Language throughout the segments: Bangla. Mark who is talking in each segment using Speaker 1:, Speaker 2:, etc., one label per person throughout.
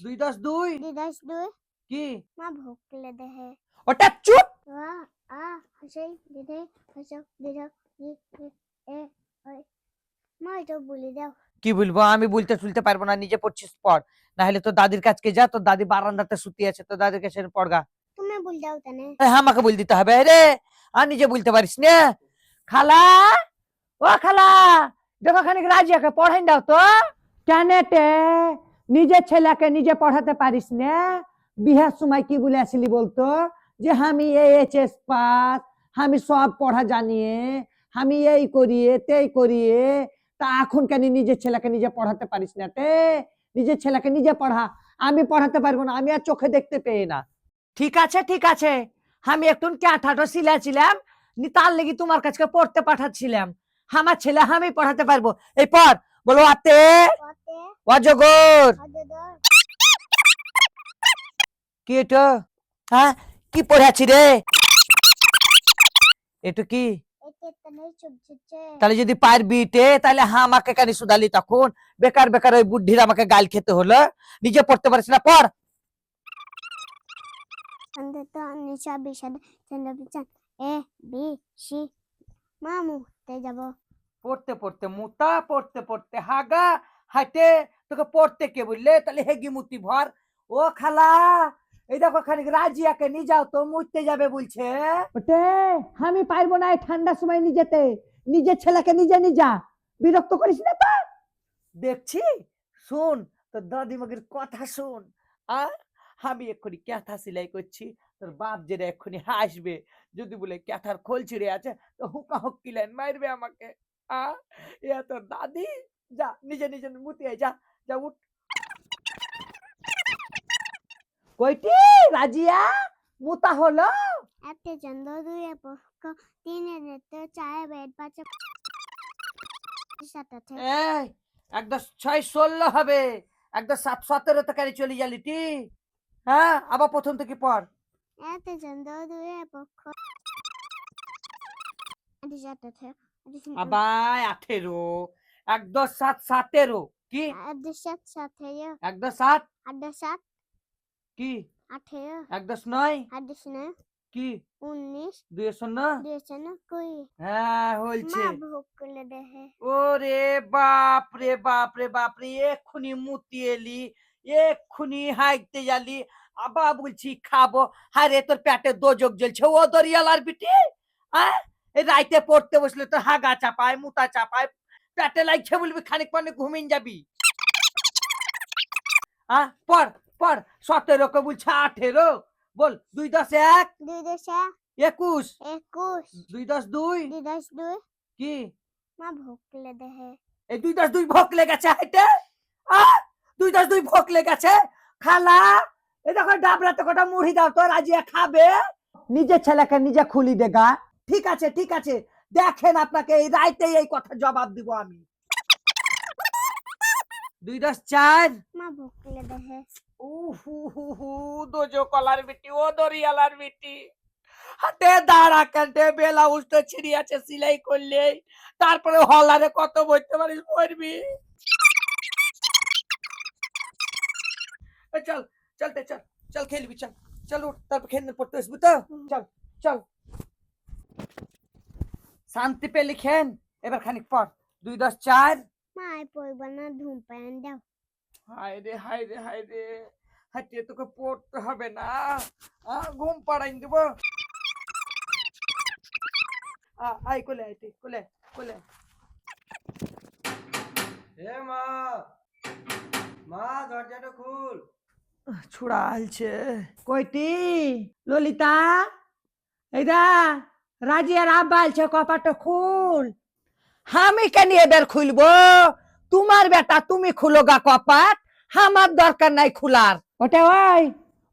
Speaker 1: দুই দশ দুই।
Speaker 2: দুই দশ দুই।
Speaker 1: কি?
Speaker 2: মা ভুকলে দেহে।
Speaker 1: ওটা চুপ।
Speaker 2: ওয়া আ হাসই দিদে হাসক দিদক এ ওই। মা এটা বলে দাও।
Speaker 1: কি বলব আমি বলতে শুনতে পারব না নিজে পড়ছিস পড়। না হলে তোর দাদির কাছকে যা তোর দাদি বারান্দাতে শুতি আছে তোর দাদির কাছে পড়গা।
Speaker 2: তুমি বলে দাও তানে
Speaker 1: হ্যাঁ আমাকে বল দিতে হবে রে। আর নিজে বলতে পারিস না। খালা ও খালা দেখো খানিক রাজিয়াকে পড়াই দাও তো। কেনেটে? নিজের ছেলেকে নিজে পড়াতে পারিস না? বিহার সময় কি বলে আসলি বলতো? যে আমি এই এইচএস পাস আমি সব পড়া জানিয়ে, আমি এই করিয়ে, তেই করিয়ে, তা এখন কেন নিজের ছেলেকে নিজে পড়াতে পারিস না তে? নিজের ছেলেকে নিজে পড়া, আমি পড়াতে পারব না, আমি আর চোখে দেখতে পেয়ে না। ঠিক আছে ঠিক আছে। আমি একটু ক্যাঠাটো সিলাছিলাম নি তার লেগে তোমার কাছে পড়তে পাঠাচ্ছিলাম। আমার ছেলে আমি পড়াতে পারব। এই পর বলো, আতে অজগর। কি এটা? হ্যাঁ কি পড়াচ্ছি রে? এটা কি? তাহলে যদি পারবি তে তাহলে হ্যাঁ আমাকে কেন শুধালি তখন। বেকার বেকার ওই বুদ্ধির আমাকে গাল খেতে হলো। নিজে পড়তে পারিস না পড়।
Speaker 2: এ বি সি মা যাব।
Speaker 1: পড়তে পড়তে মুতা পড়তে পড়তে হাগা হাইটে তোকে পড়তে কে বললে? তাহলে হেগি মুতি ভর। ও খালা এই দেখো খানিক রাজিয়াকে নিয়ে যাও তো মুততে যাবে বলছে। ওটে আমি পারব না এই ঠান্ডার সময় নিজেতে নিজের ছেলেকে নিজে নিজা বিরক্ত করিস না তো? দেখছি? শুন তোর দাদিমাগির কথা শুন। আ আমি এক্ষুনি ক্যাথা সেলাই করছি। তোর বাপ যেটা এক্ষুনি হাসবে। যদি বলে ক্যাথার খোল ছিঁড়ে আছে তো হুকা হুক্কি লাইন মারবে আমাকে। আ এ তোর দাদি? যা নিজে নিজে মুতিয়ে যা। যা উঠ কইটি রাজিয়া মুতা হলো।
Speaker 2: এতে চন্দ্র দুই পক্ষ তিনে নেতে চার বেড পাঁচে সাতাতে
Speaker 1: এই একদম ছয় ষোলো হবে। একদম সাত সতেরো তো কারি চলে যালি টি। হ্যাঁ আবার প্রথম থেকে পড়
Speaker 2: এতে চন্দ্র দুই পক্ষ।
Speaker 1: আবার আঠেরো। একদম সাত সাতেরো। কি?
Speaker 2: এতে সাত সাতেরো
Speaker 1: একদম সাত
Speaker 2: আটে? সাত
Speaker 1: কি?
Speaker 2: আঠেরো।
Speaker 1: একদম নয়?
Speaker 2: আটে নয়।
Speaker 1: কি?
Speaker 2: উনিশ।
Speaker 1: দুই শূন্য
Speaker 2: দুইশো নব্বই।
Speaker 1: হ্যাঁ
Speaker 2: ভোগ
Speaker 1: ওরে বাপ রে বাপ রে বাপ রে এক্ষুনি মুতি এলি এক্ষুনি হাইতে আবার বলছি খাব। হারে তোর পেটে দোজক জ্বলছে। ও দরিয়ালার বিটি হ্যাঁ? রাইতে পড়তে বসলে তো হাগা চাপায় মুতা চাপায় পেটে লাগছে বলবি খানিক পানি ঘুমিন যাবি। হ্যাঁ পড় পড় সতেরো কে বলছে আঠেরো। বল দুই দশ এক?
Speaker 2: দুই দশা
Speaker 1: একুশ।
Speaker 2: একুশ।
Speaker 1: দুই দশ দুই?
Speaker 2: দুই দশ দুই।
Speaker 1: কি?
Speaker 2: মা ভোগ করলে দেহে।
Speaker 1: এই দুই দশ দুই ভোগ লেগেছে হাইটে? আ দুই দশ দুই ভোগ লেগেছে খালা এই দেখো ডাবরাতে কটা মুড়ি দাও তো রাজিয়া খাবে নিজের ছেলেকে নিজে খুলি দেগা ঠিক আছে ঠিক আছে। দেখেন আপনাকে এই রাইতে এই কথা জবাব দিব আমি। দুই দশ চার।
Speaker 2: মা
Speaker 1: উহু হু। হু দোজো কলার বিটি ও দরিয়ালার বিটি। হাতে দাঁড়া কাটে বেলা উল্টো ছিড়িয়াছে সিলাই করলে। তারপরে হলারে কত বইতে পারিস পড়বি? চল চলতে চল চল খেলবি চল। চল উঠ তারপর খেলতে পড়তে আসবি তো? চল চল। শান্তি পেলি খেন এবার খানিক পর। দুই দশ চার।
Speaker 2: মা আই পড়ব না ধূম পায়ন দাও।
Speaker 1: হায় রে হায় রে হায় রে। হাঁটিয়ে তোকে পড়তে হবে না। ঘুম পাড়াই দেব। আ, আয় কোলে আয় তুই, কোলে কোলে।
Speaker 3: হে মা মা দরজাটা খুল।
Speaker 1: ছুড়া আলছে। কইটি ললিতা? এইদা রাজিয়ার আব্বা আলছে কপাটা খুল। আমি কেন এবার খুলবো? তোমার বেটা তুমি খুলো গা কপাট, আমার দরকার নাই খুলার। ওটা ওই,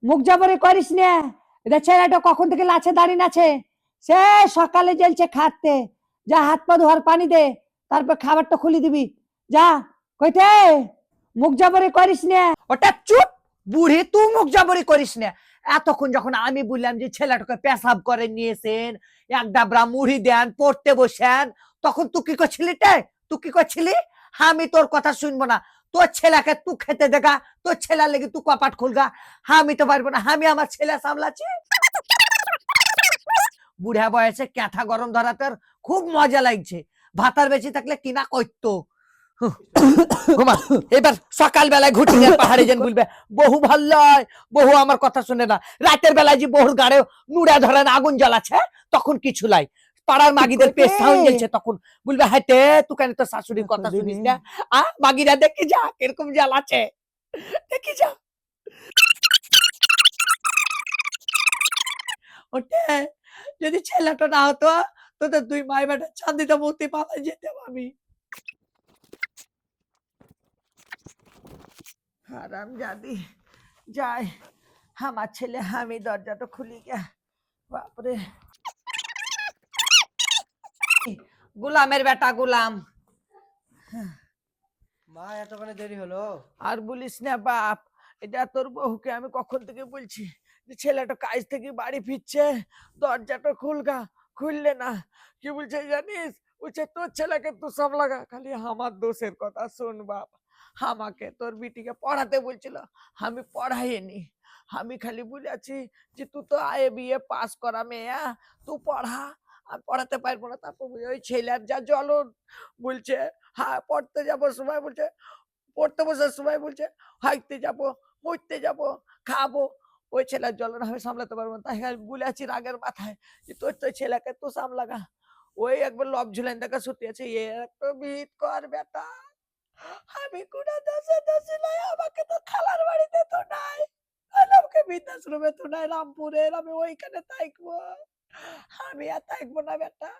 Speaker 1: মুখ জাবরে করিস না। এটা ছেলেটা কখন থেকে লাছে দাঁড়িয়ে আছে? সে সকালে জ্বলছে খাটতে। যা হাত পা ধোয়ার পানি দে, তারপর খাবারটা খুলে দিবি। যা কইতে মুখ জাবরে করিস না। ওটা চুপ বুড়ি, তুই মুখ জাবরি করিস না। এতক্ষণ যখন আমি বললাম যে ছেলেটাকে পেশাব করে নিয়েছেন, এক ডাবরা মুড়ি দেন, পড়তে বসেন, তখন তুই কি করছিলি তে? তুই কি করছিলি? আমি তোর কথা শুনব না। তোর ছেলেকে তু খেতে দেখা তোর ছেলের লেগে তু কপাট খুলগা। আমি তো পারব না, আমি আমার ছেলে সামলাচ্ছি। বুড়া বয়সে ক্যাথা গরম ধরাতে খুব মজা লাগছে। ভাতার বেশি থাকলে কিনা করতো? ঘুমা। এবার সকাল বেলায় ঘুটিয়ে পাহাড়ে যেন বলবে বহু ভালো লয় বহু আমার কথা শুনে না। রাতের বেলায় যে বহুর গাড়ে নুড়া ধরেন আগুন জ্বালাচ্ছে তখন কিছু লাই। পাড়ার মাগিদের পেশ সাউন্ড জ্বলছে তখন বলবে হাইতে তুই কেন তোর শাশুড়ির কথা শুনিস না? আ মাগিরা দেখে যা কীরকম জ্বালাচ্ছে। দেখে যা। ওটা যদি ছেলেটা না হতো তোদের দুই মাই বেটা চান্দিতে মূর্তি পালা যেতাম আমি। হারাম জাদি। যাই আমার ছেলে আমি দরজাটা খুলি গিয়া। বাপরে। গোলামের বেটা গোলাম।
Speaker 3: মা এতক্ষণে দেরি হলো?
Speaker 1: আর বলিস না বাপ এটা তোর বহুকে আমি কখন থেকে বলছি যে ছেলেটা কাজ থেকে বাড়ি ফিরছে? দরজাটা খুলগা খুললে না। কি বলছে জানিস? বলছে তোর ছেলেকে তো সব লাগা খালি আমার দোষের কথা শোন বাপ। আমাকে তোর বিটিকে পড়াতে বলছিল। আমি পড়াইনি। আমি খালি বলেছি যে তুই তো আয়ে বিয়ে পাস করা মেয়া তুই পড়া। আমি পড়াতে পারব না। তারপর বলছে, ওই ছেলের যা জ্বলন বলছে। হ্যাঁ পড়তে যাব সময় বলছে। পড়তে বসার সময় বলছে। হাইতে যাব মরতে যাব খাব। ওই ছেলের জ্বলন আমি সামলাতে পারব না। তাই আমি বলে আছি রাগের মাথায় যে তোর তো ছেলেকে তো সামলাগা। ওই একবার লব ঝুলেন দেখা আছে এ একটা ভিত কর বেটা। আমি কোনা দশে দশে নাই, আমাকে তো খালার বাড়িতে তো নাই। আমাকে বৃদ্ধাশ্রমে তো নাই রামপুরের আমি ওইখানে থাকব। আমি আর থাকব না বেটা।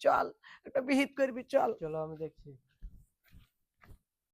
Speaker 1: চল, একটা বিহিত করবি, চল।
Speaker 3: চলো, আমি দেখছি।